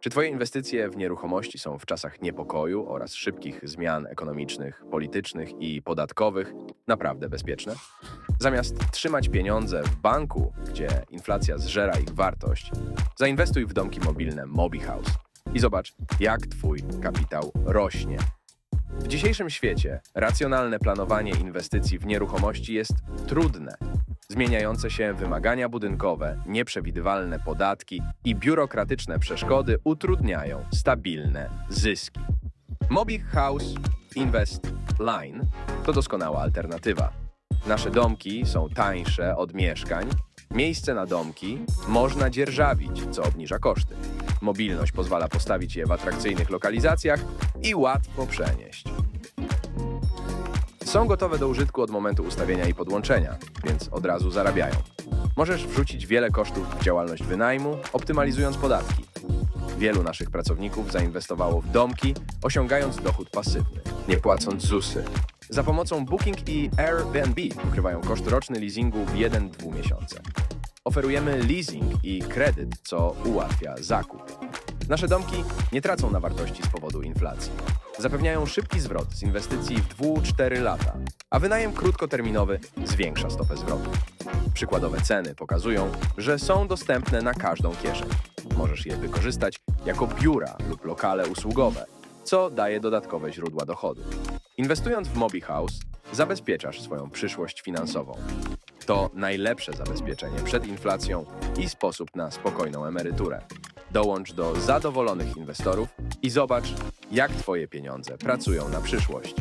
Czy Twoje inwestycje w nieruchomości są w czasach niepokoju oraz szybkich zmian ekonomicznych, politycznych i podatkowych naprawdę bezpieczne? Zamiast trzymać pieniądze w banku, gdzie inflacja zżera ich wartość, zainwestuj w domki mobilne MobiHouse i zobacz, jak Twój kapitał rośnie. W dzisiejszym świecie racjonalne planowanie inwestycji w nieruchomości jest trudne. Zmieniające się wymagania budynkowe, nieprzewidywalne podatki i biurokratyczne przeszkody utrudniają stabilne zyski. Mobi House Invest Line to doskonała alternatywa. Nasze domki są tańsze od mieszkań, miejsce na domki można dzierżawić, co obniża koszty. Mobilność pozwala postawić je w atrakcyjnych lokalizacjach i łatwo przenieść. Są gotowe do użytku od momentu ustawienia i podłączenia, więc od razu zarabiają. Możesz wrzucić wiele kosztów w działalność wynajmu, optymalizując podatki. Wielu naszych pracowników zainwestowało w domki, osiągając dochód pasywny, nie płacąc ZUSy. Za pomocą Booking i Airbnb pokrywają koszt roczny leasingu w 1-2 miesiące. Oferujemy leasing i kredyt, co ułatwia zakup. Nasze domki nie tracą na wartości z powodu inflacji. Zapewniają szybki zwrot z inwestycji w 2-4 lata, a wynajem krótkoterminowy zwiększa stopę zwrotu. Przykładowe ceny pokazują, że są dostępne na każdą kieszeń. Możesz je wykorzystać jako biura lub lokale usługowe, co daje dodatkowe źródła dochodu. Inwestując w MobiHouse, zabezpieczasz swoją przyszłość finansową. To najlepsze zabezpieczenie przed inflacją i sposób na spokojną emeryturę. Dołącz do zadowolonych inwestorów i zobacz, jak Twoje pieniądze pracują na przyszłość.